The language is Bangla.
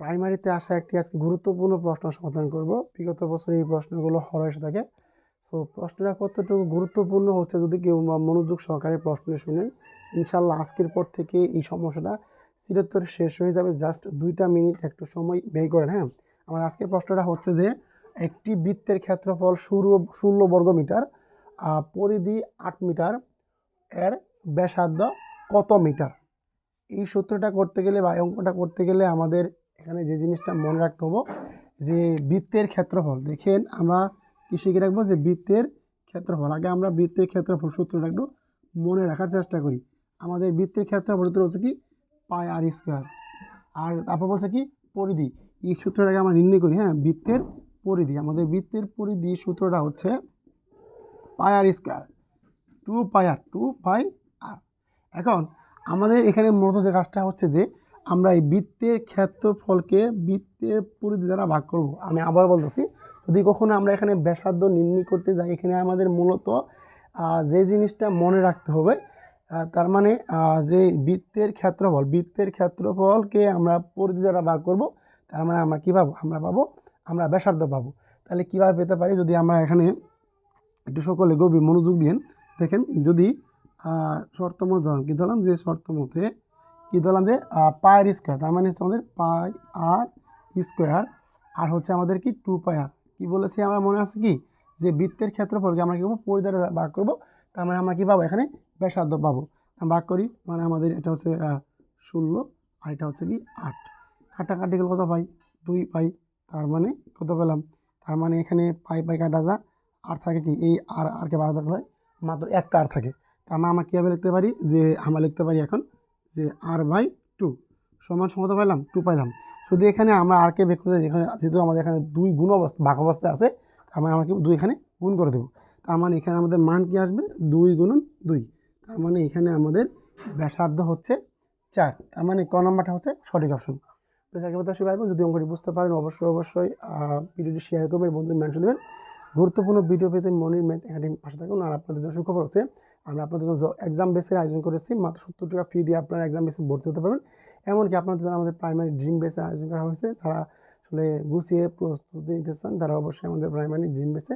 প্রাইমারিতে আসা একটি আজকে গুরুত্বপূর্ণ প্রশ্ন সমাধান করব। বিগত বছর এই প্রশ্নগুলো হর এসে থাকে। সো প্রশ্নটা কতটুকু গুরুত্বপূর্ণ হচ্ছে যদি কেউ মনোযোগ সহকারে প্রশ্নটি শুনেন ইনশাল্লাহ আজকের পর থেকে এই সমস্যাটা চিরতর শেষ হয়ে যাবে। জাস্ট দুইটা মিনিট একটু সময় ব্যয় করেন হ্যাঁ? আমার আজকের প্রশ্নটা হচ্ছে যে, একটি বৃত্তের ক্ষেত্রফল ষোলো ষোলো বর্গ মিটার পরিধি আট মিটার, এর ব্যাসার্ধ কত মিটার? এই সূত্রটা করতে গেলে বা অঙ্কটা করতে গেলে আমাদের এখানে যে জিনিসটা মনে রাখতে হবে, যে বৃত্তের ক্ষেত্রফল। দেখেন, আমরা কি শিখে রাখব? যে বৃত্তের ক্ষেত্রফল। আগে আমরা বৃত্তের ক্ষেত্রফল সূত্রটা একটু মনে রাখার চেষ্টা করি। আমাদের বৃত্তের ক্ষেত্রফল সূত্র হচ্ছে কি? পাই আর স্কোয়ার। আর তারপর বলছে কি? পরিধি। এই সূত্রটাকে আমরা নির্ণয় করি হ্যাঁ? বৃত্তের পরিধি। আমাদের বৃত্তের পরিধি সূত্রটা হচ্ছে pi r square. Two pi r, two pi r. এখন আমাদের এখানে মূলত যে কাজটা হচ্ছে যে আমরা এই বৃত্তের ক্ষেত্রফলকে বৃত্তের পরিধি দ্বারা ভাগ করব। আমি আবার বলতেছি, যদি কখনো আমরা এখানে ব্যাসার্ধ নির্ণয় করতে যাই, এখানে আমাদের মূলত যে জিনিসটা মনে রাখতে হবে তার মানে যে বৃত্তের ক্ষেত্রফল, বৃত্তের ক্ষেত্রফলকে আমরা পরিধি দ্বারা ভাগ করব, তার মানে আমরা কী পাবো? আমরা পাবো, আমরা ব্যাসার্ধ পাবো। তাহলে কীভাবে পেতে পারি? যদি আমরা এখানে একটু সকলে গভীর মনোযোগ দিন দেখেন যদি শর্তমত শর্ত মতো ধরলাম কী ধরলাম? যে শর্ত মতে কী ধরলাম যে পায়ের স্কোয়ার তার মানে হচ্ছে আমাদের পাই আর স্কোয়ার আর হচ্ছে আমাদের কি টু পাই আর কী বলেছি আমরা, মনে আছে কি? যে বৃত্তের ক্ষেত্রফলকে আমরা কী করব? পরিধারে ভাগ করব। তার মানে আমরা কী পাবো? এখানে ব্যাসার্ধ পাবো। ভাগ করি মানে আমাদের এটা হচ্ছে ষোলো, আর এটা হচ্ছে কি আট। কাটাকাটি গেলে কত পাই? দুই পাই। তার মানে কত পেলাম? তার মানে এখানে পাই পাই কাটা যা। আর থাকে কি? এই আর আরকে বাদ হয়। মাত্র একটা আর থাকে। তার মানে আমরা কীভাবে লিখতে পারি? যে আমরা লিখতে পারি এখন যে আর বাই টু সমান সমতা পাইলাম টু পাইলাম। শুধু এখানে আমরা আরকে বের করতে এখানে যেহেতু আমাদের এখানে দুই গুণ অবস্থা, ভাগ অবস্থায় আছে, তার মানে আমাকে দুই এখানে গুণ করে দেবো। তার মানে এখানে আমাদের মান কি আসবে? দুই গুণন দুই। তার মানে এখানে আমাদের ব্যাসার্ধ হচ্ছে চার। তার মানে ক নম্বরটা হচ্ছে সঠিক অপশন। তো চাকরি প্রত্যাশী যদি অঙ্কটি বুঝতে পারেন, অবশ্যই অবশ্যই ভিডিওটি শেয়ার করবেন বন্ধু মেনশন দেবেন। গুরুত্বপূর্ণ ভিডিও পেতে মনির ম্যাথ একাডেমি পাশে থাকুন। আর আপনাদের জন্য সুখবর হচ্ছে, আমরা আপনাদের জন্য এক্সাম বেসের আয়োজন করেছি। মাত্র সত্তর টাকা ফি দিয়ে আপনারা এক্সাম বেসে ভর্তি হতে পারবেন। এমনকি আপনাদের জন্য আমাদের প্রাইমারি ড্রিম বেসের আয়োজন করা হয়েছে। যারা আসলে গুছিয়ে প্রস্তুতি নিতে চান, তারা অবশ্যই আমাদের প্রাইমারি ড্রিম বেসে